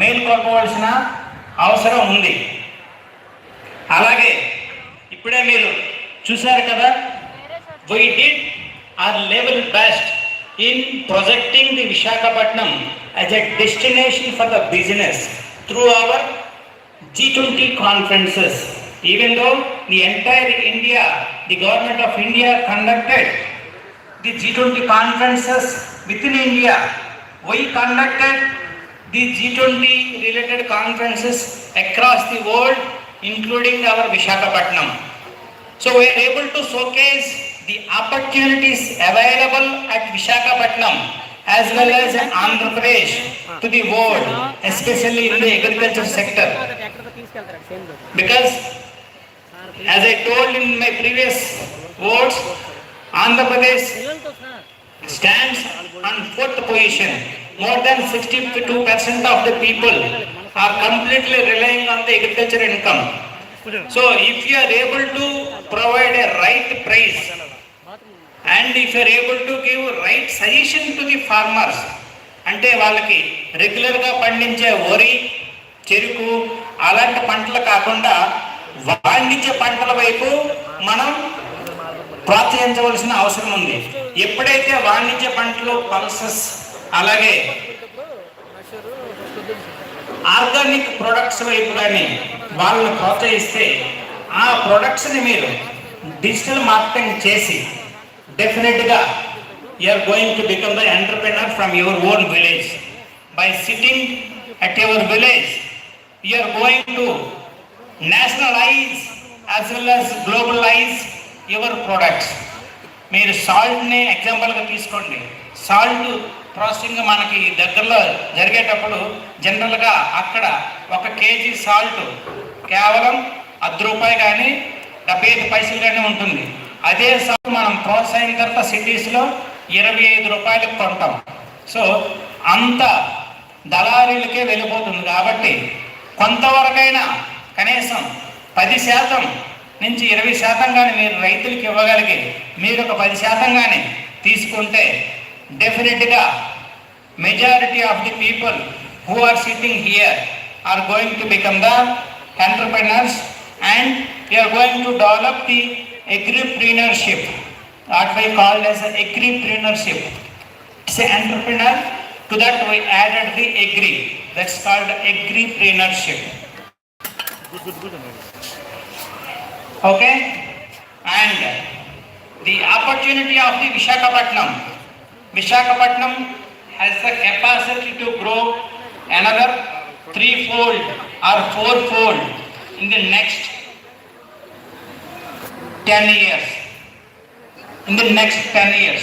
మేల్కొల్పవలసిన అవసరం ఉంది అలాగే ఇప్పుడే మీరు చూశారు కదా why did our level best in projecting the Visakhapatnam as a destination for the business through our G twenty conferences even though the entire India the government of India conducted the G twenty conferences within India, we conducted the G20 related conferences across the world, including our Vishakhapatnam. So we are able to showcase the opportunities available at Vishakhapatnam as well as Andhra Pradesh to the world, especially in the agriculture sector. Because as I told in my previous words, Andhra Pradesh stands on fourth position More than 62% of the people are completely relying on the agriculture income. So if you are able to provide a right price and if you are able to give right suggestion to the farmers, అంటే వాళ్ళకి రెగ్యులర్గా పండించే వరి చెరుకు అలాంటి పంటలు కాకుండా వాణిజ్య పంటల వైపు మనం ప్రోత్సహించవలసిన అవసరం ఉంది ఎప్పుడైతే వాణిజ్య పంటలు పల్సెస్ అలాగే ఆర్గానిక్ ప్రొడక్ట్స్ వైపు కానీ వాళ్ళని ప్రోత్సహిస్తే ఆ ప్రొడక్ట్స్ని మీరు డిజిటల్ మార్కెటింగ్ చేసి డెఫినెట్గా you're going to become the entrepreneur from your own village by sitting at your village you're going to nationalise as well as globalise your products మీరు సాల్ట్ని ఎగ్జాంపుల్గా తీసుకోండి. సాల్ట్ ప్రాసెసింగ్ మనకి దగ్గరలో జరిగేటప్పుడు జనరల్గా అక్కడ ఒక కేజీ సాల్ట్ కేవలం అర్ధ రూపాయి కానీ డెబ్బై ఐదు పైసలు కానీ ఉంటుంది. అదే సాల్ట్ మనం ప్రోత్సహించిన తర్వాత సిటీస్లో ఇరవై ఐదు రూపాయలకు కొంటాం. సో అంత దళారీలకే వెళ్ళిపోతుంది కాబట్టి కొంతవరకైనా కనీసం పది శాతం నుంచి ఇరవై శాతం కానీ మీరు రైతులకు ఇవ్వగలిగి మీరు ఒక పది శాతం కానీ తీసుకుంటే definitely the majority of the people who are sitting here are going to become the entrepreneurs and we are going to develop the agripreneurship That we call as agripreneurship. It's an entrepreneur to that we added the agri that's called agripreneurship. Okay? And the opportunity of the Vishakapatnam. Vishakhapatnam has the capacity to grow another threefold or fourfold in the next 10 years. In the next 10 years.